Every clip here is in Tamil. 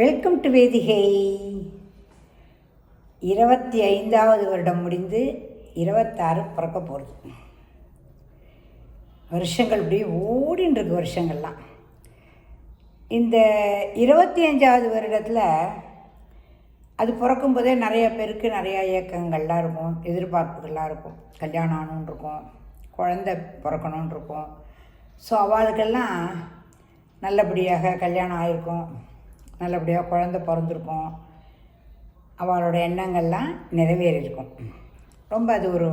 வெல்கம் டு வேதிகை இருபத்தி ஐந்தாவது வருடம் முடிந்து இருபத்தாறு பிறக்க போகிறது வருஷங்கள் இப்படி ஓடின்னு இருக்கு வருஷங்கள்லாம். இந்த இருபத்தி அஞ்சாவது வருடத்தில் அது பிறக்கும்போதே நிறைய பேருக்கு நிறையா இயக்கங்கள்லாம் இருக்கும் எதிர்பார்ப்புகள்லாம் இருக்கும். கல்யாணம் ஆகணுன்னு இருக்கும் குழந்த பிறக்கணுன்னு இருக்கும் ஸோ அவளுக்கெல்லாம் நல்லபடியாக கல்யாணம் ஆகிருக்கும் நல்லபடியாக குழந்த பிறந்திருக்கும். அவளோட எண்ணங்கள்லாம் நிறைவேறியிருக்கும். ரொம்ப அது ஒரு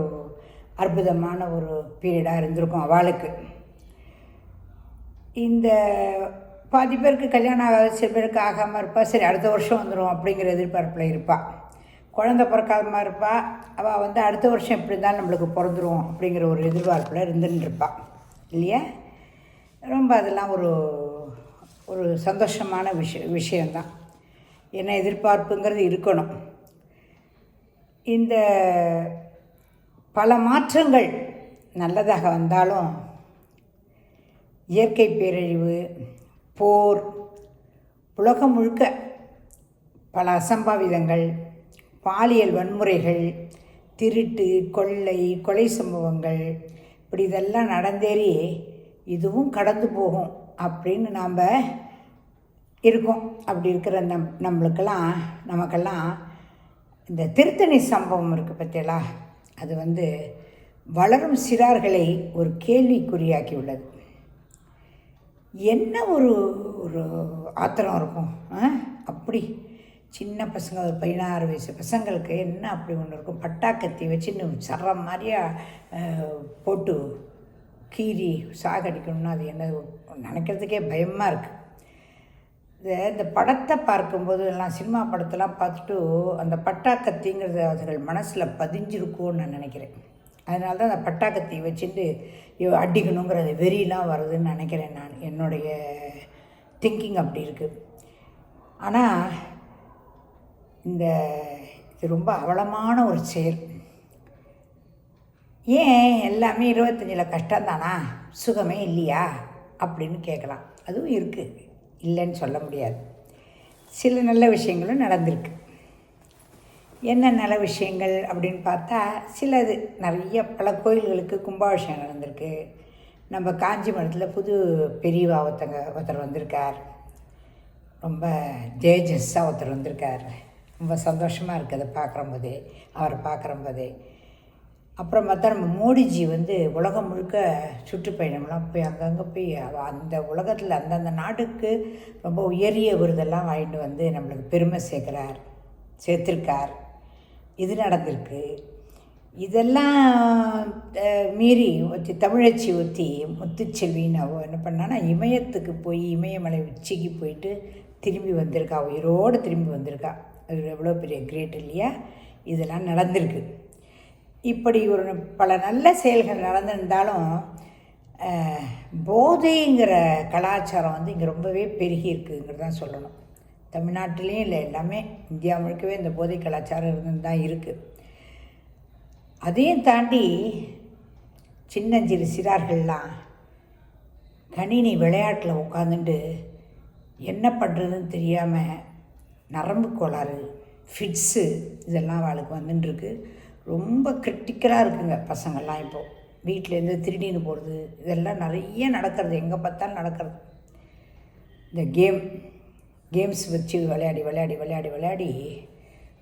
அற்புதமான ஒரு பீரியடாக இருந்திருக்கும் அவளுக்கு. இந்த பாதி பேருக்கு கல்யாணம் ஆகாத சில பேருக்கு ஆகாமல் இருப்பாள் சரி அடுத்த வருஷம் வந்துடும் அப்படிங்கிற எதிர்பார்ப்பில் இருப்பாள் குழந்த பிறக்காதமாக இருப்பாள் அவள் வந்து அடுத்த வருஷம் எப்படி இருந்தாலும் நம்மளுக்கு பிறந்துடும் அப்படிங்கிற ஒரு எதிர்பார்ப்பில் இருந்துன்னு இருப்பாள் இல்லையா? ரொம்ப அதெல்லாம் ஒரு ஒரு சந்தோஷமான விஷய விஷயந்தான். என்ன எதிர்பார்ப்புங்கிறது இருக்கணும். இந்த பல மாற்றங்கள் நல்லதாக வந்தாலும் இயற்கை பேரழிவு போர் உலகம் முழுக்க பல அசம்பாவிதங்கள் பாலியல் வன்முறைகள் திருட்டு கொள்ளை கொலை சம்பவங்கள் இப்படி இதெல்லாம் நடந்தேறி இதுவும் கடந்து போகும். அப்படின்னு நாம் இருக்கோம். அப்படி இருக்கிற நம் நம்மளுக்கெல்லாம் நமக்கெல்லாம் இந்த திருத்தணி சம்பவம் இருக்குது பற்றியலா அது வந்து வளரும் சிறார்களை ஒரு கேள்விக்குறியாக்கி உள்ளது என்ன ஒரு ஒரு ஆத்திரம் இருக்கும்? ஆ? அப்படி சின்ன பசங்க ஒரு பதினாறு வயசு பசங்களுக்கு என்ன அப்படி ஒன்று இருக்கும்? பட்டாக்கத்தி வச்சுன்னு சர்ற மாதிரியா போட்டு கீறி சாகடிக்கணும்னா அது என்ன நினைக்கிறதுக்கே பயமாக இருக்குது இந்த இந்த படத்தை பார்க்கும்போது எல்லாம் சினிமா படத்தெல்லாம் பார்த்துட்டு அந்த பட்டாக்கத்திங்கிறது அதுகள் மனசில் பதிஞ்சிருக்கும்னு நான் நினைக்கிறேன். அதனால தான் அந்த பட்டாக்கத்தை வச்சுட்டு இவ அடிக்கணுங்கிறது வெறியெலாம் வருதுன்னு நினைக்கிறேன் நான். என்னுடைய திங்கிங் அப்படி இருக்குது ஆனால் இந்த இது ரொம்ப அவலமான ஒரு செயல். ஏன் எல்லாமே இருபத்தஞ்சில் கஷ்டம்தானா? சுகமே இல்லையா? அப்படின்னு கேட்கலாம். அதுவும் இருக்குது இல்லைன்னு சொல்ல முடியாது. சில நல்ல விஷயங்களும் நடந்திருக்கு. என்ன நல்ல விஷயங்கள் அப்படின்னு பார்த்தா சிலது நிறைய பல கோயில்களுக்கு கும்பாபிஷேகம் நடந்திருக்கு. நம்ம காஞ்சிபுரத்தில் புது பெரியவா ஒருத்தங்க ஒருத்தர் வந்திருக்கார். ரொம்ப தேஜஸ்ஸாக ஒருத்தர் வந்திருக்கார். ரொம்ப சந்தோஷமாக இருக்குது அதை பார்க்குறம்போதே அவரை பார்க்குறம்போதே. அப்புறம் பார்த்தா நம்ம மோடிஜி வந்து உலகம் முழுக்க சுற்றுப்பயணம்லாம் போய் அங்கங்கே போய் அந்த உலகத்தில் அந்தந்த நாட்டுக்கு ரொம்ப உயரிய விருதெல்லாம் வாங்கிட்டு வந்து நம்மளுக்கு பெருமை சேர்க்குறார் சேர்த்துருக்கார். இது நடந்திருக்கு. இதெல்லாம் மீறி ஒத்தி தமிழச்சி ஊற்றி முத்துச்செல்வின்னு அவ என்ன பண்ணான்னா இமயத்துக்கு போய் இமயமலை உச்சிக்கு போயிட்டு திரும்பி வந்திருக்கா. உயிரோடு திரும்பி வந்திருக்கா. அது எவ்வளோ பெரிய கிரேட் இல்லையா? இதெல்லாம் நடந்திருக்கு. இப்படி ஒரு பல நல்ல செயல்கள் நடந்திருந்தாலும் போதைங்கிற கலாச்சாரம் வந்து இங்கே ரொம்பவே பெருகி இருக்குங்கிறது தான் சொல்லணும். தமிழ்நாட்டிலையும் இல்லை எல்லாமே இந்தியா முழுக்கவே இந்த போதை கலாச்சாரம் இருந்து தான் இருக்குது அதையும் தாண்டி சின்னஞ்சிறு சிறார்கள்லாம் கணினி விளையாட்டில் உட்காந்துட்டு என்ன பண்ணுறதுன்னு தெரியாமல் நரம்பு கோளாறு ஃபிட்ஸு இதெல்லாம் அவளுக்கு வந்துட்டுருக்கு ரொம்ப கிரிட்டிக்கலாக இருக்குங்க பசங்கள்லாம் இப்போது வீட்டிலேருந்து திருடின்னு போகிறது இதெல்லாம் நிறைய நடக்கிறது. எங்கே பார்த்தாலும் நடக்கிறது. இந்த கேம் கேம்ஸ் வச்சு விளையாடி விளையாடி விளையாடி விளையாடி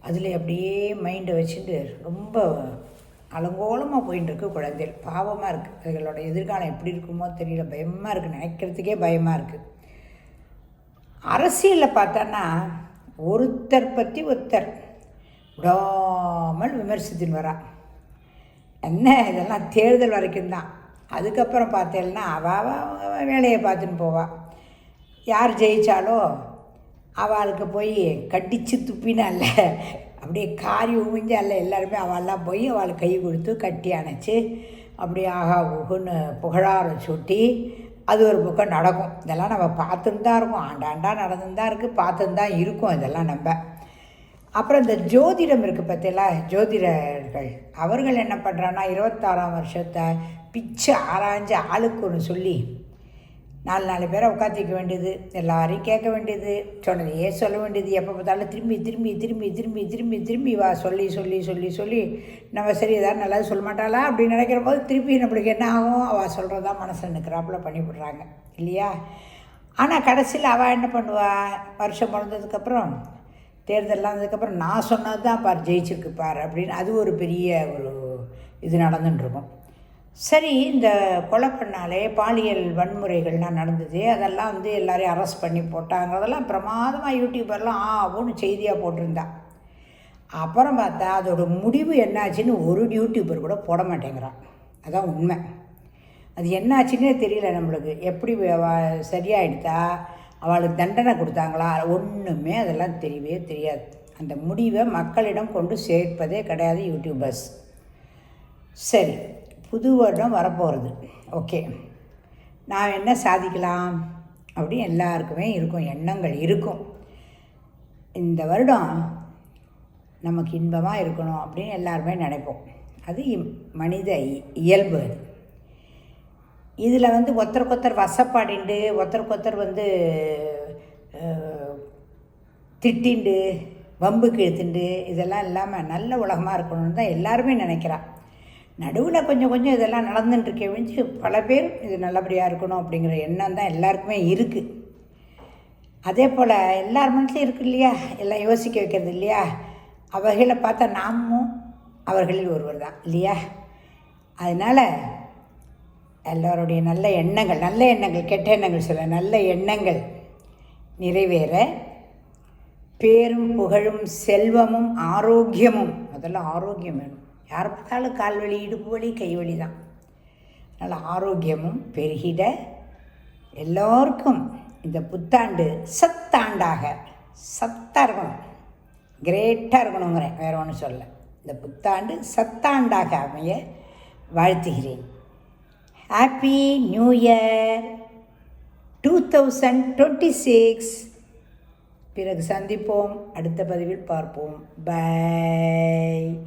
அதில் அப்படியே மைண்டை வச்சுட்டு ரொம்ப அலங்கோலமாக போயின்னு இருக்கு குழந்தைகள். பாவமாக இருக்குது அதுகளோட எதிர்காலம் எப்படி இருக்குமோ தெரியல. பயமாக இருக்குது நினைக்கிறதுக்கே பயமாக இருக்குது அரசியலில் பார்த்தோன்னா ஒருத்தர் பற்றி ஒருத்தர் விடாமல் விமர்சித்துன்னு வரா. என்ன இதெல்லாம் தேர்தல் வரைக்கும் தான். அதுக்கப்புறம் பார்த்தேன்னா அவள் வேலையை பார்த்துன்னு போவா. யார் ஜெயித்தாலோ அவளுக்கு போய் கடித்து துப்பினா இல்லை. அப்படியே காரி உமிஞ்சு அல்ல எல்லாருமே அவெல்லாம் போய் அவளுக்கு கை கொடுத்து கட்டி அணைச்சி அப்படியே ஆகா உகுன்னு புகழாரம் சுட்டி அது ஒரு பக்கம் நடக்கும். இதெல்லாம் நம்ம பார்த்துன்னு தான் இருக்கோம். ஆண்டாண்டா நடந்துன்னு தான் இருக்குது பார்த்துன்னு தான் இருக்கும். இதெல்லாம் நம்ம. அப்புறம் இந்த ஜோதிடம் இருக்குது பார்த்தீங்களா ஜோதிடர்கள். அவர்கள் என்ன பண்ணுறான்னா இருபத்தாறாம் வருஷத்தை பிச்சு ஆராய்ஞ்சு ஆளுக்கு ஒன்று சொல்லி நாலு நாலு பேரை உட்காந்துக்க வேண்டியது எல்லாரையும் கேட்க வேண்டியது சொன்னதையே சொல்ல வேண்டியது எப்போ பார்த்தாலும் திரும்பி திரும்பி திரும்பி திரும்பி திரும்பி திரும்பி வா சொல்லி சொல்லி சொல்லி சொல்லி நம்ம சரி ஏதாவது நல்லது சொல்ல மாட்டாளா அப்படின்னு நினைக்கிற போது திருப்பி நம்மளுக்கு என்ன ஆகும்? அவள் சொல்கிறதா மனசில் நிற்கிறாப்புல பண்ணிவிடுறாங்க. இல்லையா? ஆனால் கடைசியில் அவள் என்ன பண்ணுவா? வருஷம் பிறந்ததுக்கப்புறம் தேர்தலெலாம் வந்ததுக்கப்புறம் நான் சொன்னது தான் பார் ஜெயிச்சிருக்கு பார் அப்படின்னு அது ஒரு பெரிய ஒரு இது நடந்துட்டுருக்கும் சரி இந்த கொலை பண்ணாலே பாலியல் வன்முறைகள்லாம் நடந்தது அதெல்லாம் வந்து எல்லோரையும் அரெஸ்ட் பண்ணி போட்டாங்க. அதெல்லாம் பிரமாதமாக யூடியூபர்லாம் ஆ அப்படின்னு செய்தியாக போட்டிருந்தா. அப்புறம் பார்த்தா அதோட முடிவு என்னாச்சுன்னு ஒரு யூடியூபர் கூட போட மாட்டேங்கிறான். அதான் உண்மை. அது என்னாச்சுன்னே தெரியல நம்மளுக்கு. எப்படி சரியாயிடுதா அவளுக்கு தண்டனை கொடுத்தாங்களா? ஒன்றுமே அதெல்லாம் தெரியவே தெரியாது. அந்த முடிவை மக்களிடம் கொண்டு சேர்ப்பதே கிடையாது யூடியூபர்ஸ் சரி புது வருடம் வரப்போகிறது ஓகே. நான் என்ன சாதிக்கலாம்? அப்படின்னு எல்லாருக்குமே இருக்கும் எண்ணங்கள் இருக்கும். இந்த வருடம் நமக்கு இன்பமாக இருக்கணும் அப்படின்னு எல்லாருமே நினைப்போம். அது இம்- மனித இயல்பு அது. இதில் வந்து ஒருத்தருக்கொத்தர் வசப்பாடிண்டு ஒருத்தருக்கொத்தர் வந்து திட்டிண்டு வம்புக்கு இழுத்துண்டு இதெல்லாம் இல்லாமல் நல்ல உலகமாக இருக்கணும்னு தான் எல்லாருமே நினைக்கிறான் நடுவில் கொஞ்சம் கொஞ்சம் இதெல்லாம் நடந்துட்டுருக்கே ஒழிஞ்சு பல பேர் இது நல்லபடியாக இருக்கணும் அப்படிங்கிற எண்ணம் தான் எல்லாருக்குமே இருக்குது அதே போல் எல்லார் மனசுலையும் இருக்கு இல்லையா? எல்லாம் யோசிக்க வைக்கிறது இல்லையா? அவர்களை பார்த்தா நாமும் அவர்களில் ஒருவர் தான் இல்லையா? அதனால் எல்லோருடைய நல்ல எண்ணங்கள் நல்ல எண்ணங்கள் கெட்ட எண்ணங்கள் சொல்ல நல்ல எண்ணங்கள் நிறைவேற. பேரும் புகழும் செல்வமும் ஆரோக்கியமும் முதல்ல ஆரோக்கியம் வேணும். யார் பார்த்தாலும் கால் வலி இடுப்பு வலி கை வலி தான். அதனால் ஆரோக்கியமும் பெருகிட. எல்லோருக்கும் இந்த புத்தாண்டு சத்தாண்டாக சத்தாக இருக்கணும் கிரேட்டாக இருக்கணுங்கிறேன் வேறு ஒன்றும் சொல்ல இந்த புத்தாண்டு சத்தாண்டாக அமைய வாழ்த்துகிறேன். Happy new year two thousand twenty six பிறகு சந்திப்போம். அடுத்த பதிவில் பார்ப்போம். பை